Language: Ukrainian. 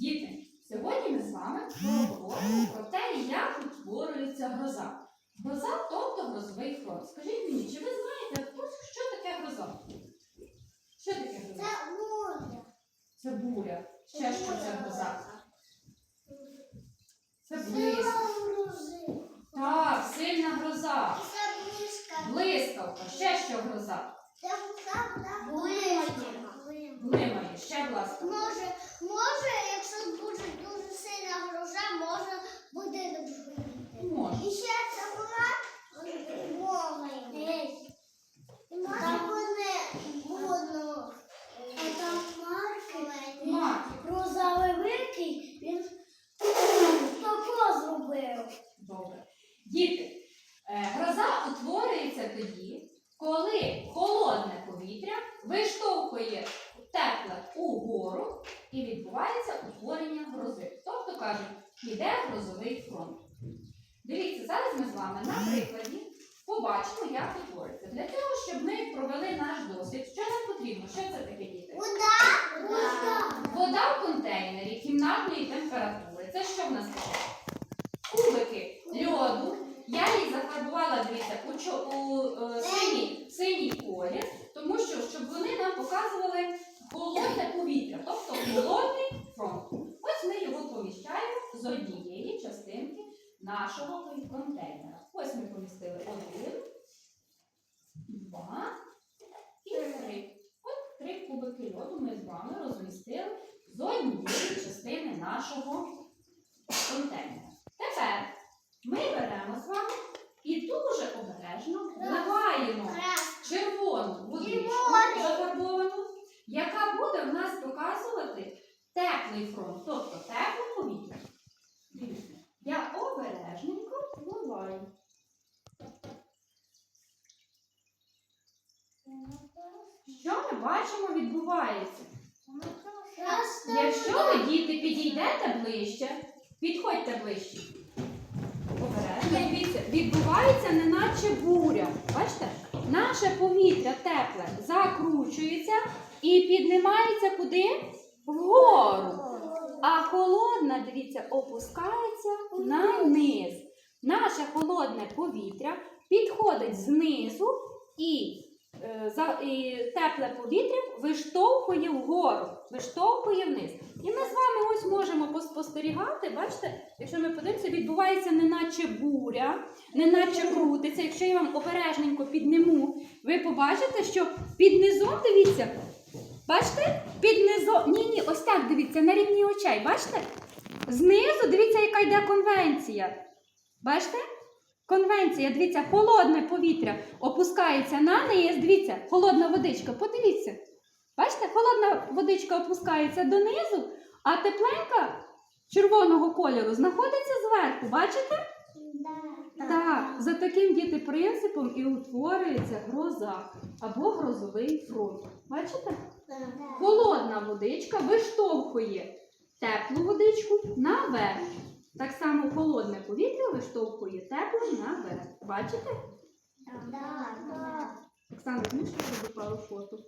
Діти, сьогодні ми з вами поговоримо про те, як утворюється гроза. Гроза, тобто грозовий фронт. Скажіть мені, чи ви знаєте, що таке гроза? Що таке гроза? Це море. Це буря. Ще що це гроза? Це Це блиск. грузи. Так, сильна гроза. Це близько. Блискавка. Ще що гроза? Це правда. Близько. Блимає. Ще, будь ласка. Може, може, якщо дуже дуже сильна гроза, може будинок згоріти. Може. І ще це була море. Там вони воно. А там марки. Маки. Гроза великий, він тако зробив. Добре. Діти, е, гроза утворюється тоді, коли холодне повітря виштовхує тепле угору і відбувається утворення грози. Тобто кажуть, іде грозовий фронт. Дивіться, зараз ми з вами на прикладі побачимо, як утворюється. Для того, щоб ми провели наш досвід, що нам потрібно? Що це таке діти? Вода. Вода в контейнері кімнатної температури. Це що в нас таке? Кубики льоду. Я їх зафарбувала, дивіться, у, чо- у е, синій, синій колір, тому що щоб вони нам показували холодне повітря, тобто холодний фронт. Ось ми його поміщаємо з однієї частинки нашого контейнера. Ось ми помістили один, два і три. От три кубики льоду ми з вами розмістили з однієї частини нашого контейнера. Тепер ми беремо з вами і дуже обережно вливаємо червону водичку Червону. зафарбовану, яка буде в нас показувати теплий фронт, тобто тепле повітря. Дивіться, я обережненько вливаю. Що ми бачимо відбувається? Якщо ви, діти, підійдете ближче, підходьте ближче. Обережно, дивіться, відбувається неначе буря. Бачите? Наше повітря тепле закручується і піднімається куди? Вгору. А холодне, дивіться, опускається на низ. Наше холодне повітря підходить знизу і, і тепле повітря виштовхує вгору, виштовхує вниз. І ми з вами ось можемо поспостерігати, бачите, якщо ми подивимося, відбувається неначе буря, неначе крутиться. Якщо я вам обережненько підниму, ви побачите, що під низом, дивіться, бачите? Під низом, ні, ні, ось так дивіться, на рівні очей, бачите? Знизу дивіться, яка йде конвенція. Бачите? Конвенція, дивіться, холодне повітря опускається на низ. Дивіться, холодна водичка, подивіться. Бачите, холодна водичка опускається донизу, а тепленька червоного кольору знаходиться зверху. Бачите? Так, за таким діти принципом і утворюється гроза або грозовий фронт. Бачите? Холодна водичка виштовхує теплу водичку наверх. Так само холодне повітря виштовхує Бачите? Оксана, знаєш, що я пару фото?